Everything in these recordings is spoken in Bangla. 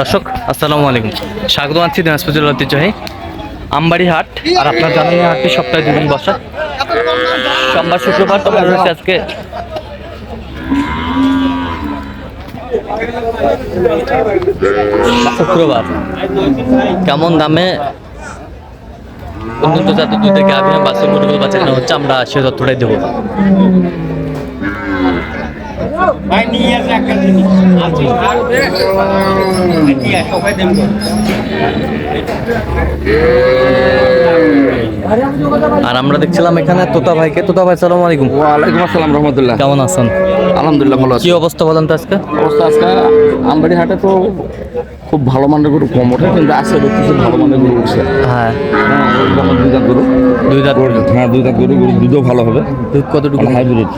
দর্শক, আসসালামু আলাইকুম। স্বাগত আছি দিনাজপুর জেলার ঐতিহ্যবাহী আমবাড়ি হাট আর আপনার জানেন হাটটি সপ্তাহে দুদিন বসা। সোমবার, শুক্রবার তোমার রয়েছে আজকে শুক্রবার। কেমন দামে উন্নত জাতের দুধের গাভী বাছুর গরু বাচ্চা হচ্ছে, আমরা সে তথ্যটাই দেবো। ভাই নিয়ে আসে একটা জিনিস। আছে নিয়ে আসো দেন আর আমরা দেখছিলাম এখানে তোতা ভাইকে। তোতা ভাই সালাম আলাইকুম। ওয়ালাইকুম আসসালাম রহমতুল্লাহ। কেমন আছেন? আলহামদুলিল্লাহ ভালো আছি। কি অবস্থা বলেন তো আজকে? অবস্থা আজকে আমবাড়ি হাটে তো খুব ভালো মানের গরু কম ওঠে কিন্তু আজকে দেখতেছি ভালো মানের গরু উঠছে। হ্যাঁ। হ্যাঁ দুই দাঁত গরু। দুই দাঁত গরু- হ্যাঁ দুই দাঁত গরু গরু দুধও ভালো হবে। দুধ কতটুকু? হাইব্রিড।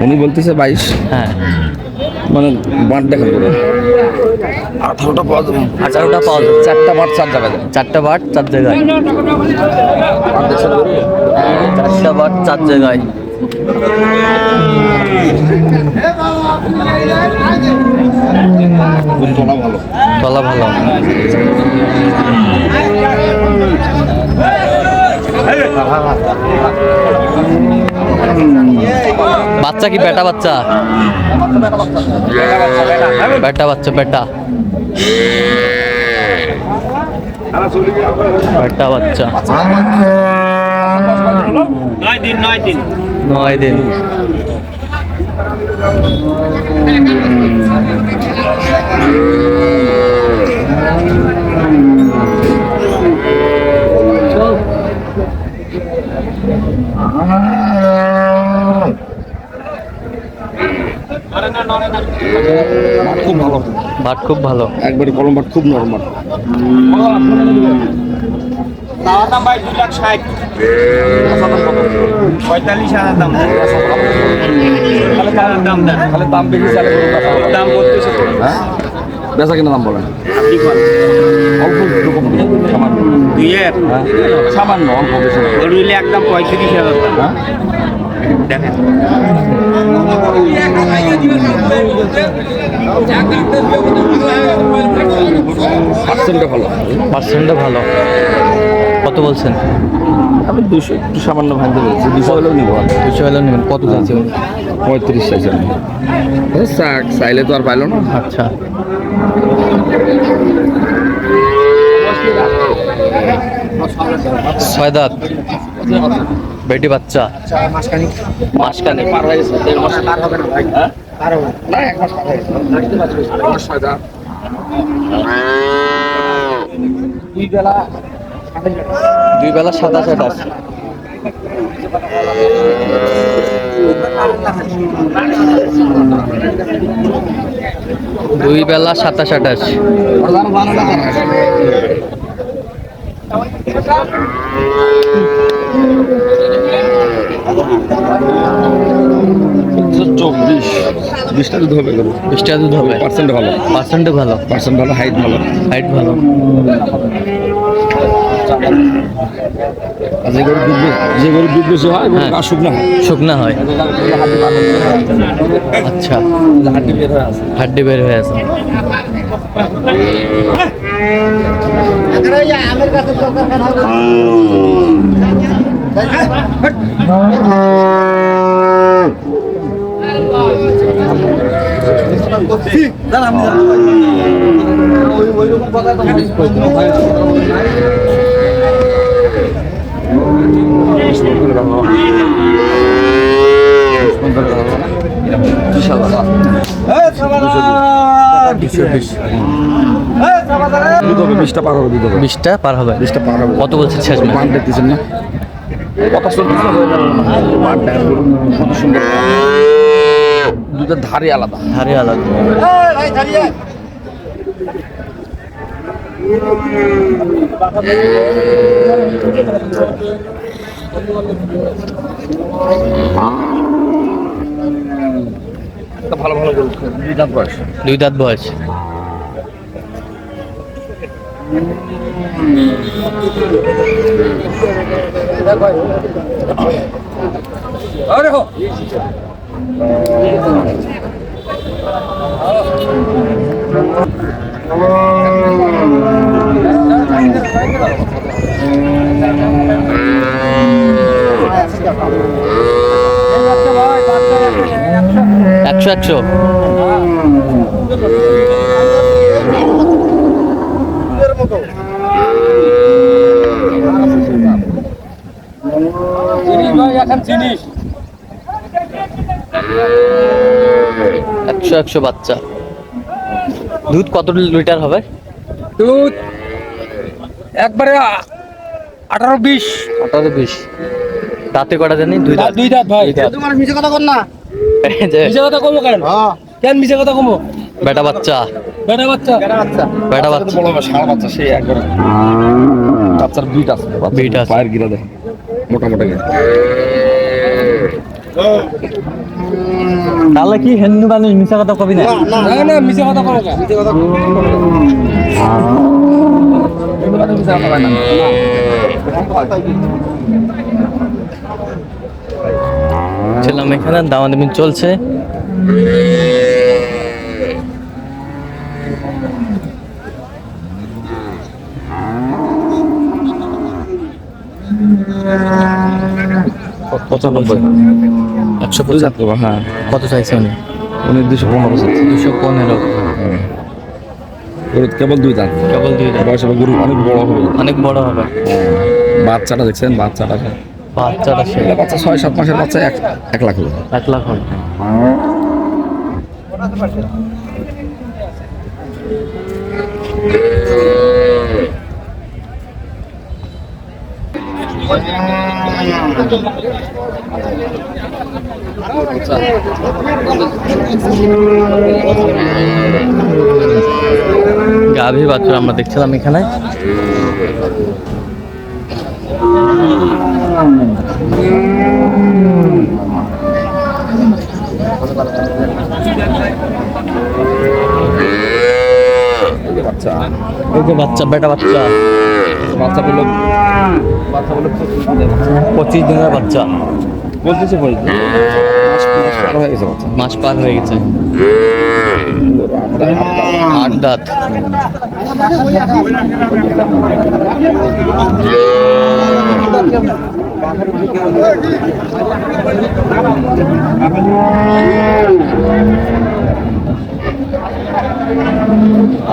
উনি বলতেছে বাইশ। হ্যাঁ। মানে বাঁট দেখা গরু আঠারোটা পাওয়া যাবে। আঠারোটা পাওয়া যাবে। চারটা বাঁট চার জায়গায় যাবে চারটা বাট চার জায়গায়। চারটা বাট চার জায়গায়। তোলা ভালো। তলা ভালো। বাচ্চা কি বেটা বাচ্চা? বেটা বাচ্চা বেটা। বেটা বাচ্চা। নয় দিন নয় দিন। নয় দিন। খুব ভালো। বাট খুব ভালো। একবারে কলম বাট খুব নরম বাট দাম ভাই দুই লাখ ষাট পঁয়তাল্লিশ হাজার দাম তাহলে তার দাম দেন তাহলে দাম বেশি চালে। দাম হ্যাঁ বেচা কিনা দাম বলেন? অল্প একটু কম দিন, সামান্য দুইয়ের? হ্যাঁ। সামান্য অল্প বেশি। একদম পঁয়ত্রিশ হাজার দাম। হ্যাঁ। দেখেন। পার্সেন্টটা ভালো। পার্সেন্টটা ভালো। কত বলছেন? আমি দুশো একটু সামান্য ভাঙতে বলছি। দুশো হলেও নিবো। দুশো হলেও নেবেন। কত চাইছে উনি? পঁয়ত্রিশ চাইছে চাক চাইলে তো আর পাইলো না। আচ্ছা। ছয় দাঁত। বেটি বাচ্চা। মাসখানে পার হয়ে গেছে দেড় মাস। পার হবে না ভাই? না। এক মাস পার হয়ে গেছে। এক মাস দুই বেলা সাতাশ আঠাশ দুই বেলা সাতাশ আঠাশ চব্বিশ। বিশটা দুধ হবে গরু বিশটা দুধ হবে। পার্সেন্ট ভালো। পার্সেন্ট ভালো। পার্সেন্ট ভালো হাইট ভালো। হাইট ভালো। আর যে গরু দুধ বে- যে গরু দুধ বেশি হয় হ্যাঁ। শুকনো হয়। শুকনা হয়। আচ্ছা। হাড্ডি বের হয়ে আছে। হাড্ডি বের হয়ে হবে বিশটা পার হবে বিশটা পার হবে। বিশটা পার হবে। কত বলছে শেষ? মান দেখতেছেন না। হয়ে গেল মান কত সুন্দর দুধের ধারে আলাদা। হারে আলাদা। একটা ভালো ভালো দুই দাঁত বয়স। দুই দাঁত বয়স। একশো একশো। একশো একশো বাচ্চা। দুধ কত লিটার হবে? দুধ একবারে আঠারো বিশ। আঠারো বিশ। দাঁতে কটা জানি? দুই দাঁত। দুই দাঁত ভাই। তোমার মিছে কথা কর না। মিশে কথা কমো কেন? কেন মিশে কথা কমো? বেটা বাচ্চা। বেটা বাচ্চা। বেটা বাচ্চা। বড় বাচ্চা সেই একবার। বাচ্চার বিট আছে। বিট আছে। পায়ের গিরা দেখেন মোটা মোটা গিরা তাহলে কি হিন্দু মানুষ মিশা কথা কবি না? কথা কথা ছিলাম এখানে চলছে। পঁচানব্বই। একশো করব হ্যাঁ। কত চাইছে উনি? উনি দুশো পনেরো দুশো পনেরো। গরু কেবল দুই দাঁত। কেবল দুই দাঁত। বয়স গরু অনেক বড় হবে। অনেক বড় হবে। বাচ্চাটা দেখছেন? বাচ্চাটা বাচ্চাটা সে বাচ্চা ছয় সাত মাসের বাচ্চা এক এক লাখ হবে। এক লাখ হবে। গাভী বাছুর আমরা দেখছিলাম এখানে। বাচ্চা বাচ্চা বেটা বাচ্চা। বাচ্চা বলল বাচ্চা বলল পঁচিশ দিনের বাচ্চা। বলতেছে বল। হয়ে গেছে বাচ্চা। মাস পার হয়ে গেছে। আট দাঁত।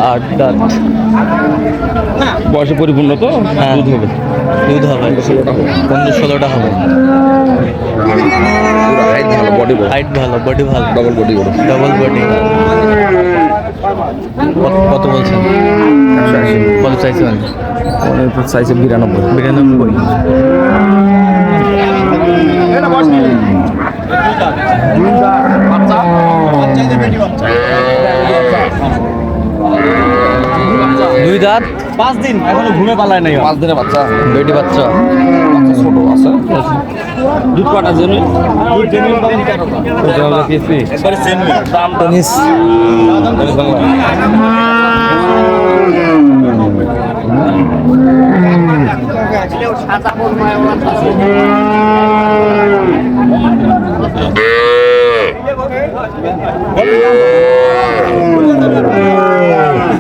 আট দাঁত বয়সে পরিপূর্ণ তো? হ্যাঁ। দুধ হবে। দুধ হবে। পনেরো ষোলোটা হবে। হাইট ভালো বডি হাইট ভালো বডি ভালো। ডবল বডি বড় ডবল বডি কত বলছেন? কত চাইছেন চাইছে বিরানব্বই। বিরানব্বই। দুই দাঁত পাঁচ দিন এখনও ঘুমে পালায় নাই পাঁচ দিনের বাচ্চা বেটি বাচ্চা বাচ্চা ছোট আছে। দুধ কটা জেনে দুধ জেনে দাম টেনিস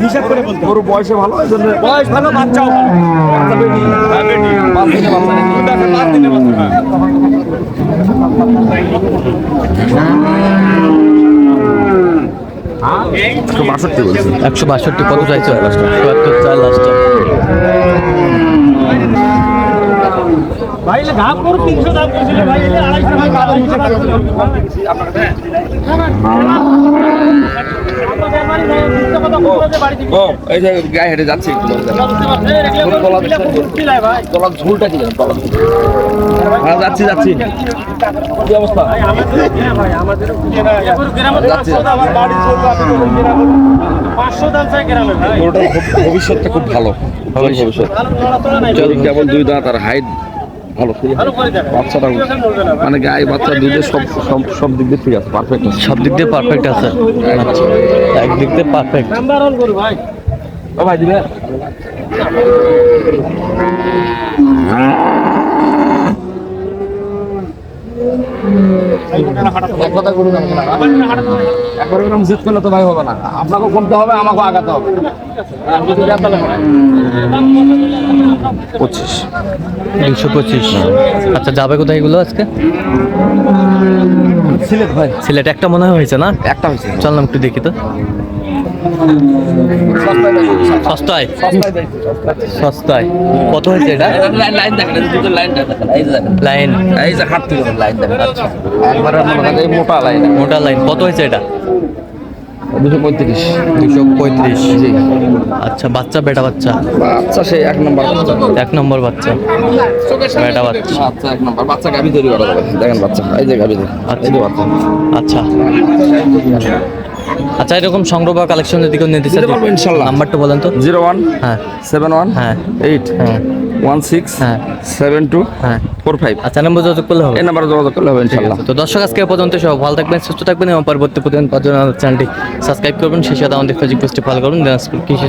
হিসাব করে বলতে গরু বয়সে ভালো এই জন্য বয়স ভালো বাচ্চাও ভালো বেটি বেটি পাঁচ দিনের বাচ্চা নাকি? দুধ আছে পাঁচ দিনের বাচ্চা। একশো বাষট্টি বলছে একশো বাষট্টি কত চাইছো চুয়াত্তর চার লাস্টে ভাই এলে দাম করো তিনশো দাম করছিল ভাই এলে আড়াইশো ভাই বারো হিসাব করে। ও এই যে গায়ে হেঁটে যাচ্ছি তলার ঝুলটা কি জানো? তলার হ্যাঁ যাচ্ছি যাচ্ছি। কি অবস্থা? ভবিষ্যৎটা খুব ভালো। ভবিষ্যৎ। যদি কেবল দুই দাঁত আর হাইট ভালো ফ্রি বাচ্চাটা মানে গায়ে বাচ্চা দুধে সব সব সব দিক দিয়ে ঠিক আছে পারফেক্ট আছে। সব দিক দিয়ে পারফেক্ট আছে। আচ্ছা একদিক দিয়ে পারফেক্ট নাম্বার অন করো ভাই। ও ভাই দিবে? এক কথা করুন একবার এরকম জিত করলে তো ভাই হবে না। আপনাকেও কমতে হবে আমাকেও আগাতে হবে। পঁচিশ। দুশো পঁচিশ। আচ্ছা যাবে কোথায় এগুলো আজকে? সিলেট ভাই। সিলেট একটা মনে হয় হয়েছে না? একটা হয়েছে। চললাম একটু দেখি তো। সস্তায়? সস্তায়। কত হয়েছে এটা? লাইন। লাইন দেখেন দুটো লাইন দেখেন লাইন এই যে হাট থেকে লাইন দেখেন আচ্ছা একবারে মোটা লাইন। মোটা লাইন কত হয়েছে এটা? দুশো পঁয়ত্রিশ। দুশো পঁয়ত্রিশ জি আচ্ছা বাচ্চা বেটা বাচ্চা? বাচ্চা সেই এক নম্বর বাচ্চা। এক নম্বর বাচ্চা বেটা বাচ্চা। বাচ্চা এক নম্বর। বাচ্চা গাভি তৈরি করা যাবে। দেখেন বাচ্চা। এই যে গাভি আচ্ছা। আচ্ছা। আচ্ছা এরকম সংগ্রহ বা কালেকশন যদি কেউ নিতে চায় ইনশাআল্লাহ ইনশাল্লাহ। নাম্বারটা বলেন তো। জিরো ওয়ান হ্যাঁ। সেভেন ওয়ান হ্যাঁ। এইট হ্যাঁ। ওয়ান সিক্স হ্যাঁ। সেভেন টু হ্যাঁ। Four five. আচ্ছা নম্বর যোগাযোগ করলে হবে। এই নাম্বারে যোগাযোগ করলে হবে ইনশাল্লাহ। তো দর্শক আজকে পর্যন্ত সব ভালো থাকবেন সুস্থ থাকবেন এবং পরবর্তী প্রতিদিন পাঁচজন চ্যানেলটি সাবস্ক্রাইব করবেন সেই সাথে আমাদের ফেসবুক পেজটি ফলো করুন দিনাজপুর কৃষি